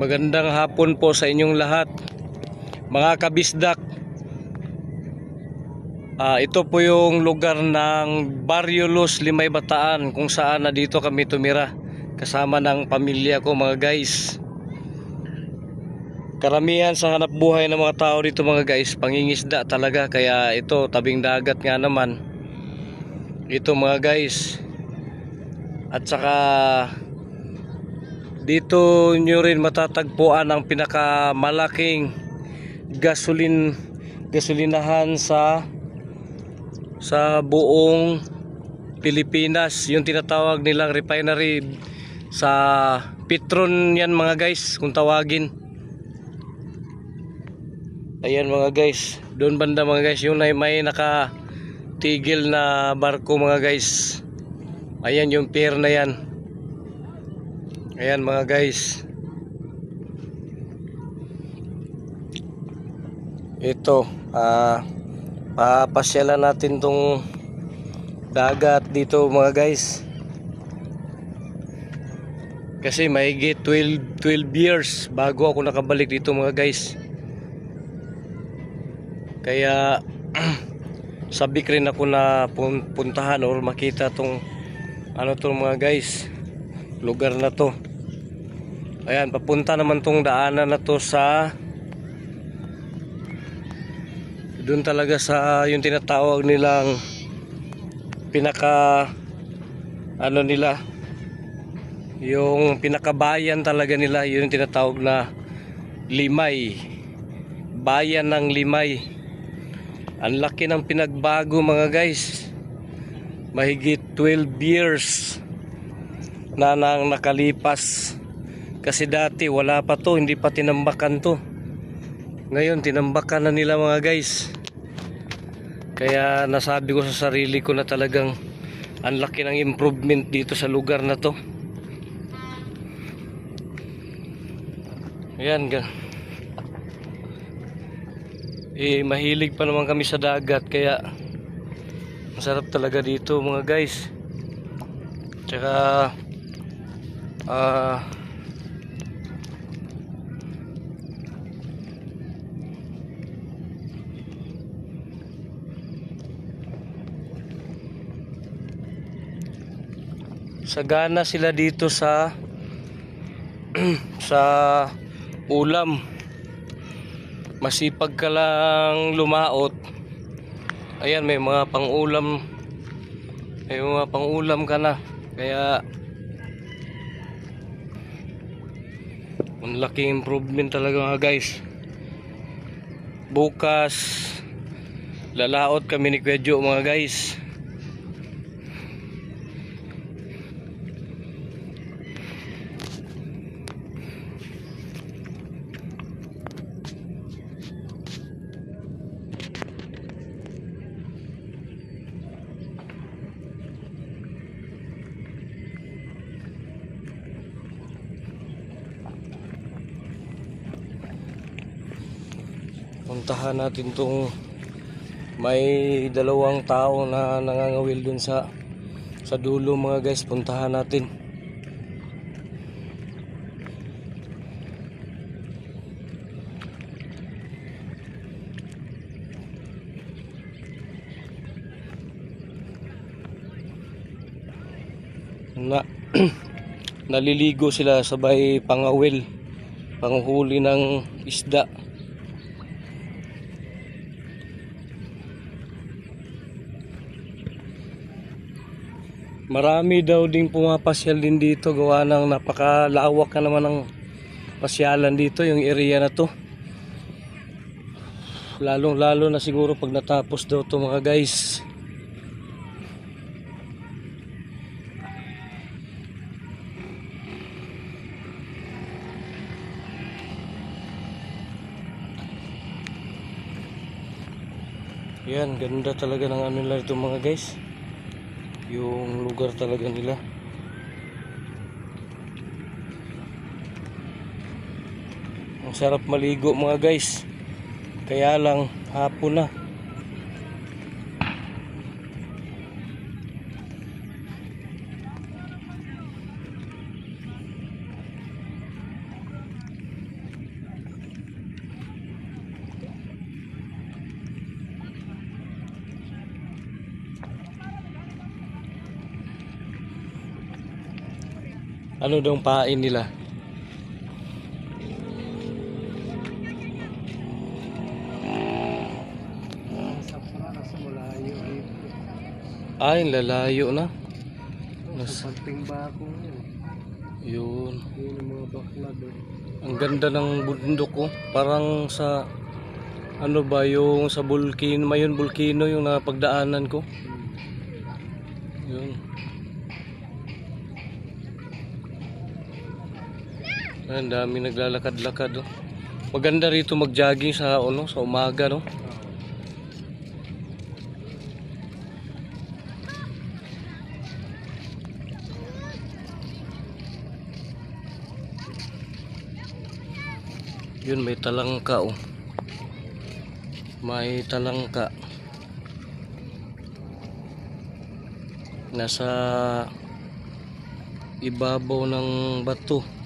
Magandang hapon po sa inyong lahat. Mga kabisdak. Ah, ito po yung lugar ng Barrio Los Limay Bataan kung saan na dito kami tumira kasama ng pamilya ko mga guys. Karamihan sa hanap buhay ng mga tao dito mga guys, pangingisda talaga kaya ito tabing dagat nga naman. Ito mga guys. At saka dito nyo rin matatagpuan ang pinakamalaking gasolin gasolinahan sa sa buong Pilipinas. Yung tinatawag nilang refinery sa Petron yan mga guys kung tawagin. Ayan mga guys. Doon banda mga guys yung may, nakatigil na barko mga guys. Ayan yung pier na yan ayan mga guys. Ito ah papasyalan natin tong dagat dito mga guys. Kasi mahigit 12, 12 years bago ako nakabalik dito mga guys. Kaya sabik rin ako na pun- puntahan or makita tong ano tong mga guys lugar na to ayan papunta naman tong daanan na to sa doon talaga sa yung tinatawag nilang pinaka ano nila yung pinakabayan talaga nila yun yung tinatawag na Limay. Bayan ng Limay. Ang laki ng pinagbago mga guys. Mahigit 12 years na nang nakalipas kasi dati wala pa to hindi pa tinambakan to. Ngayon tinambakan na nila mga guys. Kaya nasabi ko sa sarili ko na talagang ang laki ng improvement dito sa lugar na to. Ayan ga eh mahilig pa naman kami sa dagat kaya masarap talaga dito mga guys. Tsaka ah sagana sila dito sa sa ulam. Masipag ka lang lumaot. Ayan may mga pangulam. May mga pangulam ka na. Kaya ang laking improvement talaga mga guys. Bukas lalaot kami ni Kwejo mga guys puntahan natin tong may dalawang tao na nangangawil dun sa sa dulo mga guys. Puntahan natin. Na naliligo sila sabay pangawil panghuli ng isda Marami daw ding pumapasyal din dito gawa ng napakalawak na naman ng pasyalan dito yung area na to. Lalong lalo na siguro pag natapos daw to mga guys. Yan, ganda talaga ng ano nila ito mga guys yung lugar talaga nila. Ang sarap maligo mga guys. Kaya lang hapon na Ano daw pain nila? Ay, lalayo na. Nas- yun. Ang ganda ng bundok ko. Parang sa ano ba yung sa bulkino, mayon bulkino yung napagdaanan ko. Yun. Ang dami naglalakad-lakad oh. Maganda rito mag-jogging sa ano, sa umaga no. Yun may talangka oh. May talangka. Nasa ibabaw ng bato.